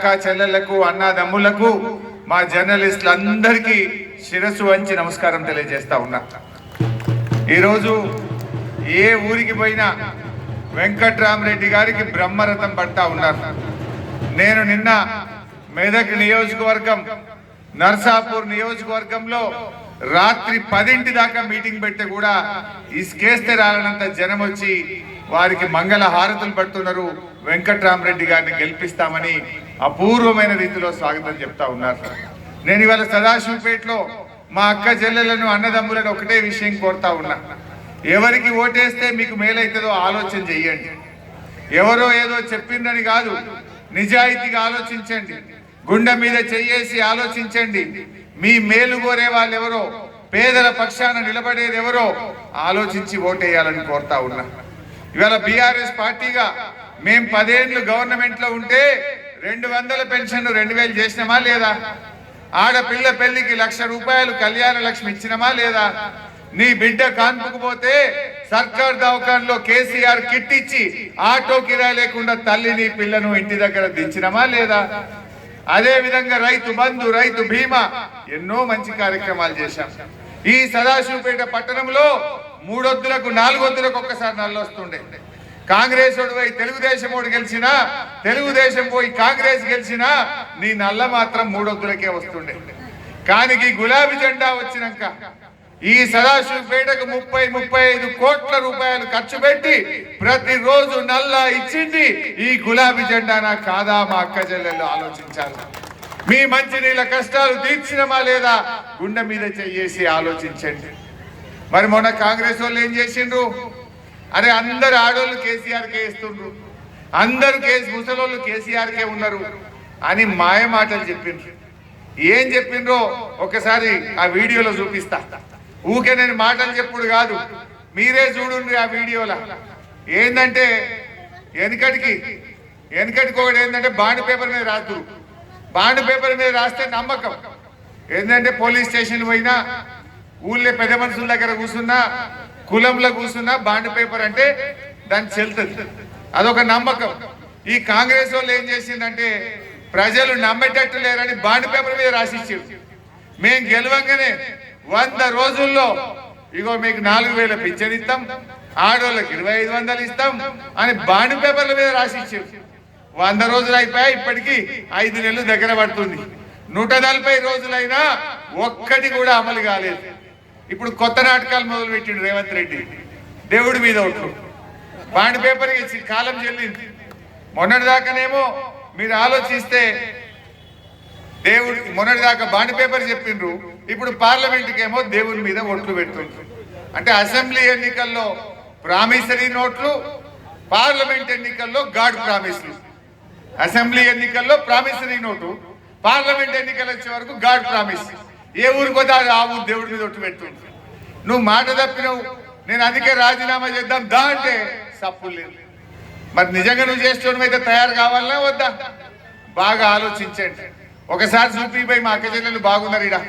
అక్క చెల్లెలకు అన్నదమ్ములకు మా జర్నలిస్టులందరికీ శిరస్సు వంచి నమస్కారం తెలియజేస్తా ఉన్నా. ఈరోజు ఏ ఊరికి పోయినా వెంకట్రామరెడ్డి గారికి బ్రహ్మరథం పడతా ఉన్నారు. నేను నిన్న మెదక్ నియోజకవర్గం నర్సాపూర్ నియోజకవర్గంలో రాత్రి పదింటి దాకా మీటింగ్ పెడితే కూడా ఇసుకేస్తే రాలనంత జనం వచ్చి వారికి మంగళ హారతులు పడుతున్నారు. వెంకట్రామరెడ్డి గారిని గెలిపిస్తామని అపూర్వమైన రీతిలో స్వాగతం చెప్తా ఉన్నారు. నేను ఇవాళ సదాశివపేటలో మా అక్క చెల్లెలను అన్నదమ్ములను ఒకటే విషయం కోరుతా ఉన్నా. ఎవరికి ఓటేస్తే మీకు మేలైతుందో ఆలోచన చెయ్యండి. ఎవరో ఏదో చెప్పిందని కాదు నిజాయితీగా ఆలోచించండి. గుండె మీద చెయ్యేసి ఆలోచించండి. మీ మేలు కోరే వాళ్ళు ఎవరో పేదల పక్షాన నిలబడేది ఎవరో ఆలోచించి ఓటేయాలని కోరుతా ఉన్నా. ఇవాళ బీఆర్ఎస్ పార్టీగా మేము పదేళ్ళు గవర్నమెంట్లో ఉంటే రెండు వందల పెన్షన్ రెండు వేలు చేసినామా లేదా? ఆడపిల్ల పెళ్ళికి లక్ష రూపాయలు కళ్యాణ లక్ష్మి ఇచ్చినమా లేదా? నీ బిడ్డ కాన్పుకుపోతే సర్కార్ దవాఖాన్లో కేసీఆర్ కిట్ ఇచ్చి ఆటో కిరాయి లేకుండా తల్లిని పిల్లను ఇంటి దగ్గర దించినమా లేదా? అదే విధంగా రైతు బంధు రైతు బీమా ఎన్నో మంచి కార్యక్రమాలు చేశాం. ఈ సదాశివపేట పట్టణంలో మూడొద్దులకు నాలుగొద్దులకు ఒక్కసారి నల్లొస్తుండే. కాంగ్రెస్ వాడు పోయి తెలుగుదేశం ఓడి గెలిచినా తెలుగుదేశం పోయి కాంగ్రెస్ గెలిచినా నీ నల్ల మాత్రం మూడొద్దులకే వస్తుండే. కానీ ఈ గులాబీ జెండా వచ్చినాక ఈ సదాశివపేటకు ముప్పై ముప్పై ఐదు కోట్ల రూపాయలు ఖర్చు పెట్టి ప్రతిరోజు నల్ల ఇచ్చింది ఈ గులాబీ జెండానా కాదా మా అక్క చెల్లెళ్ళు ఆలోచించాలి మీ మంచినీళ్ళ కష్టాలు తీర్చినమా లేదా గుండె మీద చెయ్యేసి ఆలోచించండి. మరి మొన్న కాంగ్రెస్ వాళ్ళు ఏం చేసిండ్రు? అరే అందరు ఆడోళ్ళు కేసీఆర్కే ఇస్తుండ్రు అందరు కేసు ముసలోళ్ళు కేసీఆర్కే ఉన్నారు అని మాయ మాటలు చెప్పిండ్రు. ఏం చెప్పిండ్రో ఒకసారి ఆ వీడియోలో చూపిస్తా. ఊకే నేను మాటలు చెప్పుడు కాదు. మీరే చూడండి ఆ వీడియోలో. ఏంటంటే వెనకటికి వెనకటికి ఒకటి ఏంటంటే బాండ్ పేపర్ మీద రాదు బాండ్ పేపర్ మీద రాస్తే నమ్మకం. ఏంటంటే పోలీస్ స్టేషన్ పోయినా ఊళ్ళో పెద్ద మనుషుల దగ్గర కూర్చున్నా కులంలో కూర్చున్నా బాండ్ పేపర్ అంటే దాన్ని చెల్తుంది అదొక నమ్మకం. ఈ కాంగ్రెస్ వాళ్ళు ఏం చేసిందంటే ప్రజలు నమ్మేటట్టు లేరని బాండ్ పేపర్ మీద రాసిచ్చారు మేము గెలవంగానే వంద రోజుల్లో ఇగో మీకు నాలుగు వేల పింఛన్ ఇస్తాం ఆడోళ్ళకి ఇరవై ఐదు వందలు ఇస్తాం అని బాండ్ పేపర్ల మీద రాసిచ్చారు వంద రోజులు అయిపోయాయి ఇప్పటికీ ఐదు నెలలు దగ్గర పడుతుంది. నూట నలభై రోజులైనా ఒక్కటి కూడా అమలు కాలేదు. ఇప్పుడు కొత్త నాటకాలు మొదలు పెట్టిండు రేవంత్ రెడ్డి. దేవుడి మీద ఒట్టు బాండ్ పేపర్ ఇచ్చి కాలం చెల్లింది. మొన్నటి దాకానేమో మీరు ఆలోచిస్తే దేవుడు మొన్నటి దాకా బాండ్ పేపర్ చెప్పిండ్రు. ఇప్పుడు పార్లమెంట్కేమో దేవుడి మీద ఓట్లు పెడుతుండ్రు. అంటే అసెంబ్లీ ఎన్నికల్లో ప్రామిసరీ నోట్లు పార్లమెంట్ ఎన్నికల్లో గాడ్ ప్రామిస్లు అసెంబ్లీ ఎన్నికల్లో ప్రామిసరీ నోటు పార్లమెంట్ ఎన్నికలు వచ్చే వరకు గాడ్ ప్రామిస్ ఏ ఊరికి పోతే ఆ ఊరు దేవుడి మీద ఒట్టు పెడుతుంది నువ్వు మాట తప్పినవు. నేను అందుకే రాజీనామా చేద్దాం దా అంటే సప్పులు లేదు. మరి నిజంగా నువ్వు చేసేటోడు అయితే తయారు కావాలన్నా వద్దా? బాగా ఆలోచించండి. ఒకసారి చూపిపోయి మా అక్క చెల్లెలు బాగున్నారు ఇడా